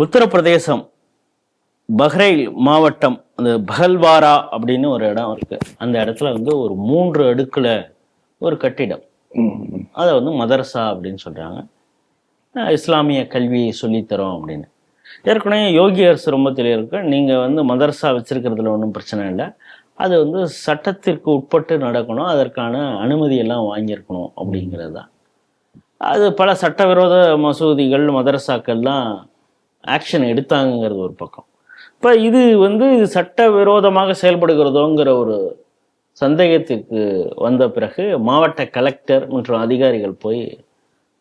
உத்தரப்பிரதேசம் பஹ்ரைல் மாவட்டம் அந்த பஹல்வாரா அப்படின்னு ஒரு இடம் இருக்கு. அந்த இடத்துல வந்து ஒரு மூன்று அடுக்குல ஒரு கட்டிடம். அதை வந்து மதரசா அப்படின்னு சொல்றாங்க. அஹ் இஸ்லாமிய கல்வியை சொல்லித்தரோம் அப்படின்னு. ஏற்கனவே யோகி அரசு ரொம்ப இருக்கு நீங்க வந்து மதரசா வச்சிருக்கிறதுல ஒன்றும் பிரச்சனை இல்லை. அது வந்து சட்டத்திற்கு உட்பட்டு நடக்கணும். அதற்கான அனுமதி எல்லாம் வாங்கியிருக்கணும் அப்படிங்கிறது தான். அது பல சட்டவிரோத மசூதிகள் மதரசாக்கள்லாம் ஆக்ஷன் எடுத்தாங்கங்கிறது ஒரு பக்கம். இப்போ இது வந்து சட்ட விரோதமாக செயல்படுகிறதோங்கிற ஒரு சந்தேகத்துக்கு வந்த பிறகு மாவட்ட கலெக்டர் மற்றும் அதிகாரிகள் போய்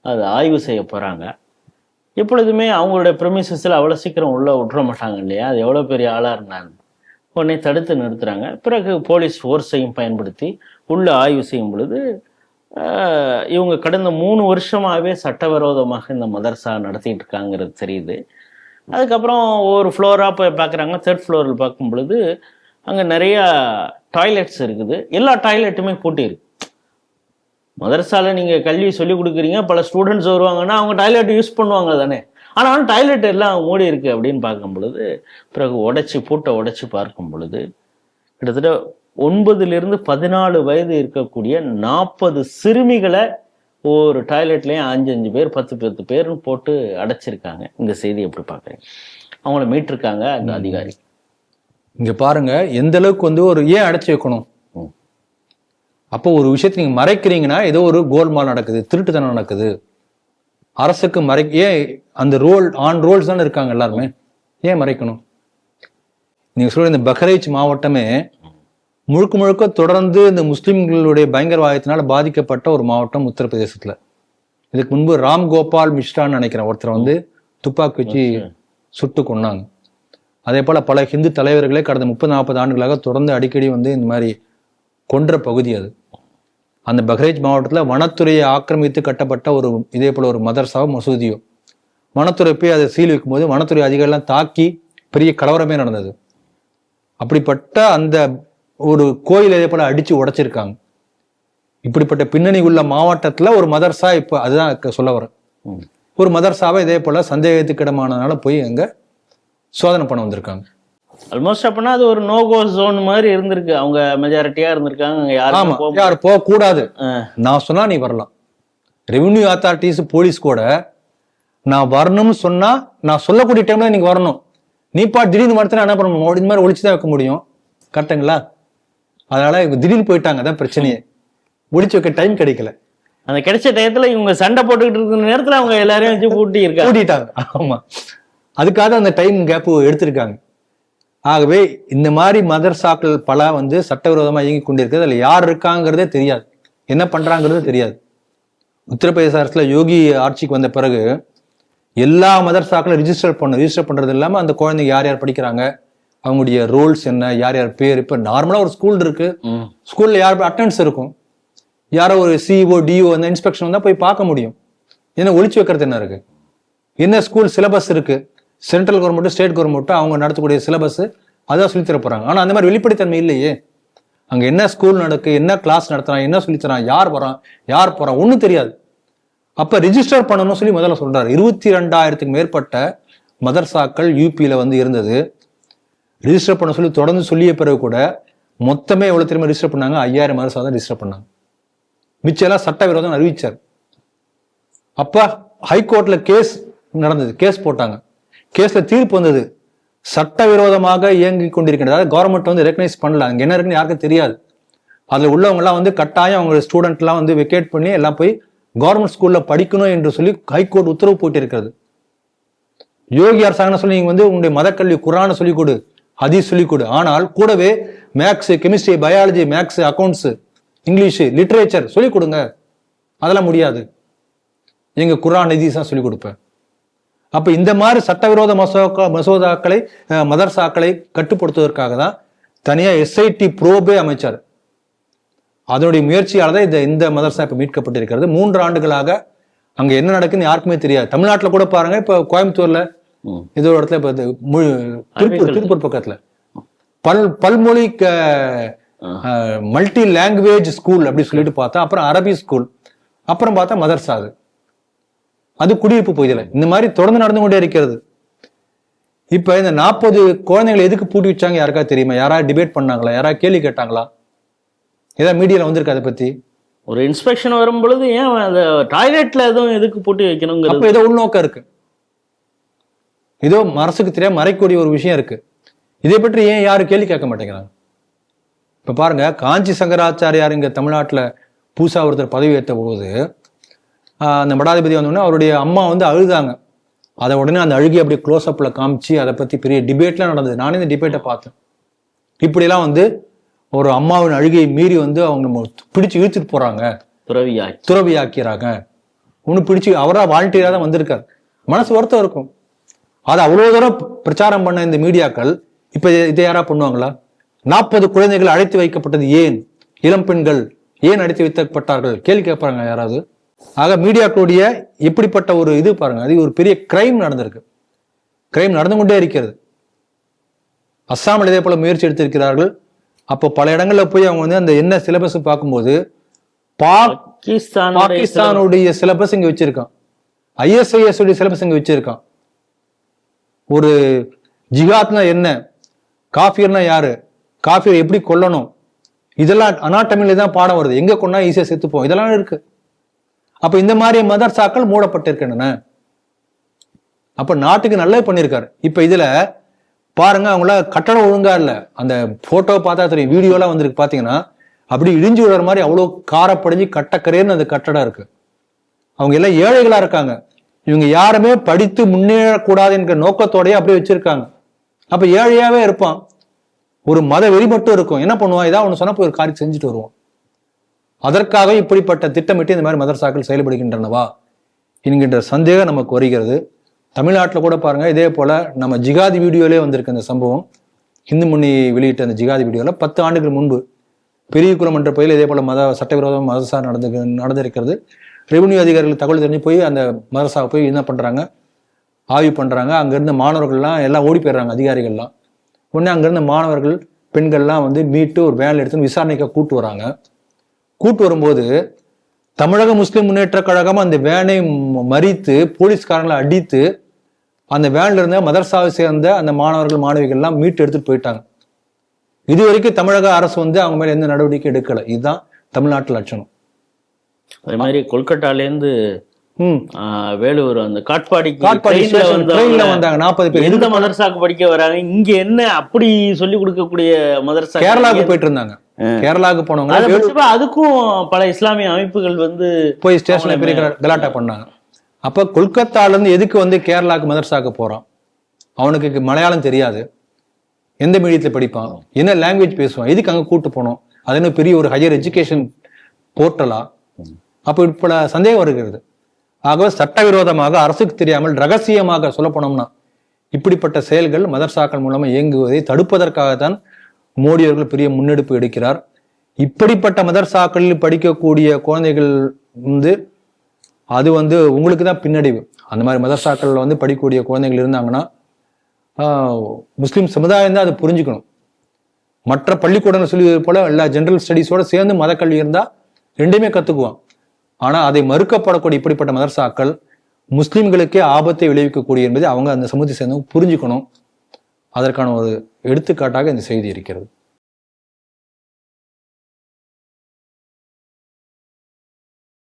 அதை ஆய்வு செய்ய போகிறாங்க எப்பொழுதுமே அவங்களுடைய ப்ரெமிசஸில் அவ்வளோ சீக்கிரம் உள்ளே விட்டுற மாட்டாங்க இல்லையா? அது எவ்வளோ பெரிய ஆளாக இருந்தாங்க உடனே தடுத்து நிறுத்துறாங்க. பிறகு போலீஸ் ஃபோர்ஸையும் பயன்படுத்தி உள்ள ஆய்வு செய்யும் பொழுது இவங்க கடந்த மூணு வருஷமாகவே சட்டவிரோதமாக இந்த மதரசா நடத்திட்டு இருக்காங்கிறது தெரியுது. அதுக்கப்புறம் ஒவ்வொரு ஃப்ளோராக போய் பார்க்குறாங்க. தேர்ட் ஃப்ளோரில் பார்க்கும் பொழுது அங்கே நிறையா டாய்லெட்ஸ் இருக்குது. எல்லா டாய்லெட்டுமே கூட்டியிருக்கு இருக்கு. மதரசால நீங்கள் கல்வி சொல்லிக் கொடுக்குறீங்க. பல ஸ்டூடெண்ட்ஸ் வருவாங்கன்னா அவங்க டாய்லெட் யூஸ் பண்ணுவாங்க தானே. ஆனாலும் டாய்லெட் எல்லாம் மூடி இருக்கு அப்படின்னு பார்க்கும் பொழுது பிறகு உடச்சி பூட்டை உடைச்சி பார்க்கும் பொழுது கிட்டத்தட்ட ஒன்பதுலேருந்து பதினாலு வயது இருக்கக்கூடிய நாற்பது சிறுமிகளை ஒரு டாய்லெட்லேயும் அஞ்சு அஞ்சு பேர் பத்து பத்து பேர்னு போட்டு அடைச்சிருக்காங்க. இந்த செய்தி எப்படி பார்க்குறீங்க? அவங்கள மீட்டிருக்காங்க அந்த அதிகாரி. இங்க பாருங்க எந்த அளவுக்கு வந்து ஒரு ஏன் அடைச்சு வைக்கணும். அப்போ ஒரு விஷயத்தை நீங்க மறைக்கிறீங்கன்னா ஏதோ ஒரு கோல்மால் நடக்குது திருட்டுத்தனம் நடக்குது. அரசுக்கு மறை ஏன் அந்த ரோல் ஆன் ரோல்ஸ் தானே இருக்காங்க எல்லாருமே? ஏன் மறைக்கணும்? நீங்க சொல்ற இந்த பஹ்ரைச் மாவட்டமே முழுக்க முழுக்க தொடர்ந்து இந்த முஸ்லிம்களுடைய பயங்கரவாதத்தினால பாதிக்கப்பட்ட ஒரு மாவட்டம் உத்தரப்பிரதேசத்துல. இதுக்கு முன்பு ராம் கோபால் மிஸ்ரான்னு நினைக்கிறேன் ஒருத்தர் வந்து துப்பாக்கி வச்சு சுட்டு கொன்னாங்க. அதே போல பல ஹிந்து தலைவர்களே கடந்த முப்பது நாற்பது ஆண்டுகளாக தொடர்ந்து அடிக்கடி வந்து இந்த மாதிரி கொன்ற பகுதி அது. அந்த பஹ்ரைச் மாவட்டத்துல வனத்துறையை ஆக்கிரமித்து கட்டப்பட்ட ஒரு இதே போல ஒரு மதர்சாவோ மசூதியோ வனத்துறை போய் அதை சீல் வைக்கும்போது வனத்துறை அதிகாரிலாம் தாக்கி பெரிய கலவரமே நடந்தது. அப்படிப்பட்ட அந்த ஒரு கோயில் இதே போல அடிச்சு உடைச்சிருக்காங்க. இப்படிப்பட்ட பின்னணி உள்ள மாவட்டத்துல ஒரு மதர்சா இப்போ அதுதான் சொல்ல வரேன். ஒரு மதர்சாவை இதே போல சந்தேகத்துக்கிடமானதுனால போய் அங்க சோதனை பண்ண வந்திருக்காங்க. ஆல்மோஸ்ட் அப்பனா அது ஒரு நோகோ ஜோன் மாதிரி இருந்திருக்கு. அவங்க மெஜாரிட்டியா இருந்திருக்காங்க. ஆமா. யாரும் போக கூடாது. நான் சொன்னா நீ வரலாம். ரெவென்யூ அத்தாரிட்டிஸ் போலீஸ் கூட நான் வரணும்னு சொன்னா நான் சொல்லக்கூடிய டைம்ல நீங்க வரணும். நீ பா திடீர்னு வரத்துல என்ன பண்ண முடியும் இந்த மாதிரி ஒழிச்சு தான் வைக்க முடியும். கரெக்டுங்களா அதனால இவங்க திடீர்னு போயிட்டாங்க அதான் பிரச்சனையே. ஒழிச்சு வைக்க டைம் கிடைக்கல. அந்த கிடைச்ச டயத்துல இவங்க சண்டை போட்டுக்கிட்டு இருக்கிற நேரத்துல அவங்க எல்லாரையும் வச்சு பூட்டி இருக்காங்க. கூட்டிட்டாங்க. ஆமா. அதுக்காக அந்த டைம் கேப் எடுத்திருக்காங்க. ஆகவே இந்த மாதிரி மதர்சாக்கள் பல வந்து சட்டவிரோதமா இயங்கி கொண்டிருக்கிறது அதுல யார் இருக்காங்கிறதே தெரியாது. என்ன பண்றாங்கிறதே தெரியாது. உத்தரப்பிரதேச அரசுல யோகி ஆட்சிக்கு வந்த பிறகு எல்லா மதர்சாக்களும் ரிஜிஸ்டர் பண்ண ரிஜிஸ்டர் பண்றது இல்லாம அந்த குழந்தைங்க யார் யார் படிக்கிறாங்க அவங்களுடைய ரோல்ஸ் என்ன யார் யார் பேர் இப்ப நார்மலா ஒரு ஸ்கூல் இருக்கு. ஸ்கூல்ல யார் அட்டன்ஸ் இருக்கும்? யாரோ ஒரு சிஇஓ டிஓ அந்த இன்ஸ்பெக்ஷன் வந்தா போய் பார்க்க முடியும். ஏன்னா ஒளிச்சு வைக்கிறது என்ன இருக்கு? என்ன ஸ்கூல் சிலபஸ் இருக்கு? சென்ட்ரல் கவர்மெண்ட்டும் ஸ்டேட் கவர்மெண்ட்டும் அவங்க நடத்தக்கூடிய சிலபஸ் அதான் சொல்லித் தர போறாங்க. ஆனா அந்த மாதிரி வெளிப்படைத்தன்மை இல்லையே. அங்க என்ன ஸ்கூல் நடக்கு என்ன கிளாஸ் நடத்துறான் என்ன சொல்லித் தரான் யார் வரான் யார் போறான் ஒண்ணும் தெரியாது. அப்ப ரிஜிஸ்டர் பண்ணணும்னு சொல்லி முதல்ல சொல்றாரு. இருபத்தி ரெண்டாயிரத்துக்கு மேற்பட்ட மதர்சாக்கள் யூபியில வந்து இருந்தது. ரிஜிஸ்டர் பண்ண சொல்லி தொடர்ந்து சொல்லிய பிறகு கூட மொத்தமே எவ்வளோ திரும்ப ரிஜிஸ்டர் பண்ணாங்க? ஐயாயிரம் மாதம் தான் ரிஜிஸ்டர் பண்ணாங்க. மிச்சம் எல்லாம் சட்டவிரோதம் அறிவிச்சார். அப்போ ஹைகோர்ட்ல கேஸ் நடந்தது. கேஸ் போட்டாங்க. கேஸ்ல தீர்ப்பு வந்தது. சட்டவிரோதமாக இயங்கி கொண்டிருக்கின்றது அதாவது கவர்மெண்ட் வந்து ரெக்கனைஸ் பண்ணல. அங்கே என்ன இருக்குன்னு யாருக்கும் தெரியாது. அதில் உள்ளவங்கலாம் வந்து கட்டாயம் அவங்க ஸ்டூடெண்ட்லாம் வந்து வெக்கேட் பண்ணி எல்லாம் போய் கவர்மெண்ட் ஸ்கூலில் படிக்கணும் என்று சொல்லி ஹைகோர்ட் உத்தரவு போட்டு இருக்கிறது யோகி அரசாங்கம் சொல்லி நீங்கள் வந்து உங்களுடைய மதக்கல்வி குரானை சொல்லிக் கொடு. அதையும் சொல்லிக் கொடு ஆனால் கூடவே maths chemistry biology maths accounts English literature சொல்லிக் கொடுங்க அதெல்லாம் முடியாது. எங்க குரான் ஹதீஸ் தான் சொல்லிக் கொடுப்பேன் அப்ப இந்த மாதிரி சட்டவிரோத மசோகா மசோதாக்களை மதர்சாக்களை கட்டுப்படுத்துவதற்காக தான் தனியா எஸ்ஐடி ப்ரோபே அமைச்சார். அதனுடைய முயற்சியால் தான் இந்த இந்த மதர்சா இப்போ மீட்கப்பட்டிருக்கிறது. மூன்று ஆண்டுகளாக அங்கே என்ன நடக்குதுன்னு யாருக்குமே தெரியாது. தமிழ்நாட்டில் கூட பாருங்க இப்போ கோயம்புத்தூரில் ஏதோ ஒரு இடத்துல இப்ப இது மு- திருப்பூர் திருப்பூர் பக்கத்துல. பல் பல்மொழி மல்டி லாங்குவேஜ் ஸ்கூல் அப்படி சொல்லிட்டு பார்த்தா அப்புறம் அரபி ஸ்கூல் அப்புறம் பார்த்தா மதர்சா அது. அது குடியிருப்பு பகுதியில். இந்த மாதிரி தொடர்ந்து நடந்து கொண்டே இருக்கிறது. இப்ப இந்த நாற்பது குழந்தைகளை எதுக்கு பூட்டி வச்சாங்க யாருக்கா தெரியுமா? யாராவது டிபேட் பண்ணாங்களா? யாராவது கேள்வி கேட்டாங்களா? ஏதாவது மீடியால வந்திருக்கு அதை பத்தி? ஒரு இன்ஸ்பெக்ஷன் வரும் பொழுது ஏன் அந்த டாய்லெட்ல எதுவும் எதுக்கு பூட்டி அப்ப வைக்கணுங்கிறது ஏதோ உள்நோக்கம் இருக்கு. ஏதோ மனசுக்கு தெரியாம மறைக்கக்கூடிய ஒரு விஷயம் இருக்கு. இதை பற்றி ஏன் யாரும் கேள்வி கேட்க மாட்டேங்கிறாங்க? இப்ப பாருங்க காஞ்சி சங்கராச்சாரியார் இங்க தமிழ்நாட்டுல பூசா ஒருத்தர் பதவி ஏற்ற போது அந்த மடாதிபதி வந்தோடனே அவருடைய அம்மா வந்து அழுதாங்க. அதை உடனே அந்த அழுகி அப்படியே க்ளோஸ் அப்ல காமிச்சு அதை பத்தி பெரிய டிபேட்லாம் நடந்தது. நானே இந்த டிபேட்டை பார்த்தேன். இப்படியெல்லாம் வந்து ஒரு அம்மாவின் அழுகையை மீறி வந்து அவங்க நம்ம பிடிச்சு இழுத்துட்டு போறாங்க. துறவியாக்கி. துறவி ஆக்கிறாங்க ஒன்று பிடிச்சு அவரா வாலண்டியரா தான் வந்திருக்காரு. மனசு வருத்தம் இருக்கும். அது அவ்வளவு தூரம் பிரச்சாரம் பண்ண இந்த மீடியாக்கள் இப்ப இதை யாரா பண்ணுவாங்களா? நாற்பது குழந்தைகள் அழைத்து வைக்கப்பட்டது ஏன்? இளம் பெண்கள் ஏன் அழைத்து வைக்கப்பட்டார்கள்? கேள்வி கேட்பாங்க யாராவது? ஆக மீடியாக்களுடைய எப்படிப்பட்ட ஒரு இது பாருங்க அது ஒரு பெரிய கிரைம் நடந்திருக்கு. கிரைம் நடந்து கொண்டே இருக்கிறது. அஸ்ஸாமில் இதே போல முயற்சி எடுத்திருக்கிறார்கள். அப்போ பல இடங்கள்ல போய் அவங்க வந்து அந்த என்ன சிலபஸ் பார்க்கும்போது பாக் பாகிஸ்தான் பாகிஸ்தானுடைய சிலபஸ் இங்க வச்சிருக்கான். ஐஎஸ்ஐஎஸ் உடைய சிலபஸ் இங்க வச்சிருக்கான். ஒரு ஜிகாத்னா என்ன? காஃபியர்னா யாரு? காஃபியர் எப்படி கொல்லணும்? இதெல்லாம் அனாட்டமில தான் பாடம் வருது. எங்க கொண்டா ஈஸியா செத்துப்போம். இதெல்லாம் இருக்கு. அப்ப இந்த மாதிரி மதர்சாக்கள் மூடப்பட்டிருக்கின்றன. அப்ப நாட்டுக்கு நல்லது பண்ணியிருக்காரு. இப்ப இதுல பாருங்க அவங்கள கட்டடம் ஒழுங்கா இல்ல. அந்த போட்டோ பார்த்தா தெரியும். வீடியோலாம் வந்திருக்கு. பாத்தீங்கன்னா அப்படி இடிஞ்சு விடுற மாதிரி அவ்வளோ காரப்படைஞ்சு கட்டக்கரேன்னு அந்த கட்டடம் இருக்கு. அவங்க எல்லாம் ஏழைகளா இருக்காங்க. இவங்க யாருமே படித்து முன்னேறக்கூடாது என்கிற நோக்கத்தோடயே அப்படியே வச்சிருக்காங்க. அப்ப ஏழையாவே இருப்பான். ஒரு மத வெறி மட்டும் இருக்கும். என்ன பண்ணுவான்? ஏதாவது ஒன்று சொன்னா போய் ஒரு காரியம் செஞ்சுட்டு வருவான். அதற்காக இப்படிப்பட்ட திட்டமிட்டு இந்த மாதிரி மதரசாக்கள் செயல்படுகின்றனவா என்கின்ற சந்தேகம் நமக்கு வருகிறது. தமிழ்நாட்டில் கூட பாருங்க இதே போல நம்ம ஜிகாதி வீடியோலே வந்திருக்கு அந்த சம்பவம். இந்து முன்னி வெளியிட்ட அந்த ஜிகாதி வீடியோல பத்து ஆண்டுகள் முன்பு பெரியகுளம் என்ற பகுதியில் இதே போல மத சட்டவிரோதம் மதசார் நடந்து நடந்திருக்கிறது. ரெவன்யூ அதிகாரிகள் தகவல் தெரிஞ்சு போய் அந்த மதரசாவை போய் என்ன பண்ணுறாங்க ஆய்வு பண்ணுறாங்க அங்கேருந்து மாணவர்கள்லாம் எல்லாம் ஓடி போயிடுறாங்க அதிகாரிகள்லாம். உடனே அங்கேருந்து மாணவர்கள் பெண்கள்லாம் வந்து மீட்டு ஒரு வேலை எடுத்து விசாரணைக்கு கூட்டு வராங்க. கூட்டு வரும்போது தமிழக முஸ்லீம் முன்னேற்ற கழகம் அந்த வேனை மறித்து போலீஸ்காரங்களை அடித்து அந்த வேனில் இருந்த மதரசாவை சேர்ந்த அந்த மாணவர்கள் மாணவிகள்லாம் மீட்டு எடுத்துகிட்டு போயிட்டாங்க. இது வரைக்கும் தமிழக அரசு வந்து அவங்க மேலே எந்த நடவடிக்கை எடுக்கலை. இதுதான் தமிழ்நாட்டு லட்சணம். அதே மாதிரி கொல்கட்டாலேருந்து வேலூர் அந்த காட்பாடிக்கு காட்பாடி வந்தாங்க நாற்பது பேர். எந்த மதரசாக்கு படிக்க வராங்க? இங்க என்ன அப்படி சொல்லி கொடுக்கக்கூடிய மதரசா கேரளாவுக்கு போயிட்டு இருந்தாங்க. கேரளாவுக்கு போனவங்க அதுக்கும் பல இஸ்லாமிய அமைப்புகள் வந்து போய் ஸ்டேஷன்ல பெரிய கலா- கலாட்டா பண்ணாங்க. அப்ப கொல்கத்தால இருந்து எதுக்கு வந்து கேரளாக்கு மதரசாக்கு போறான் அவனுக்கு மலையாளம் தெரியாது. எந்த மீடியத்துல படிப்பான்? என்ன லாங்குவேஜ் பேசுவான்? எதுக்கு அங்க கூட்டு போனோம்? அது என்ன பெரிய ஒரு ஹையர் எஜுகேஷன் போர்ட்டலா அப்போ இப்ப சந்தேகம் வருகிறது. ஆகவே சட்டவிரோதமாக அரசுக்கு தெரியாமல் ரகசியமாக சொல்லப்போனோம்னா இப்படிப்பட்ட செயல்கள் மதர்சாக்கள் மூலமாக இயங்குவதை தடுப்பதற்காகத்தான் மோடி அவர்கள் பெரிய முன்னெடுப்பு எடுக்கிறார். இப்படிப்பட்ட மதர்சாக்களில் படிக்கக்கூடிய குழந்தைகள் வந்து அது வந்து உங்களுக்கு தான் பின்னடைவு. அந்த மாதிரி மதர்சாக்களில் வந்து படிக்கக்கூடிய குழந்தைகள் இருந்தாங்கன்னா முஸ்லீம் சமுதாயம் தான் அதை புரிஞ்சுக்கணும். மற்ற பள்ளிக்கூடங்கள் சொல்லியது போல எல்லா ஜென்ரல் ஸ்டடீஸோட சேர்ந்து மதக்கல்வி இருந்தால் ரெண்டுமே கற்றுக்குவான் ஆனால் அதை மறுக்கப்படக்கூடிய இப்படிப்பட்ட மதர்சாக்கள் முஸ்லீம்களுக்கே ஆபத்தை விளைவிக்கக்கூடிய என்பதை அவங்க அந்த சமூகத்தை சேர்ந்தவங்க புரிஞ்சுக்கணும். அதற்கான ஒரு எடுத்துக்காட்டாக இந்த செய்தி இருக்கிறது.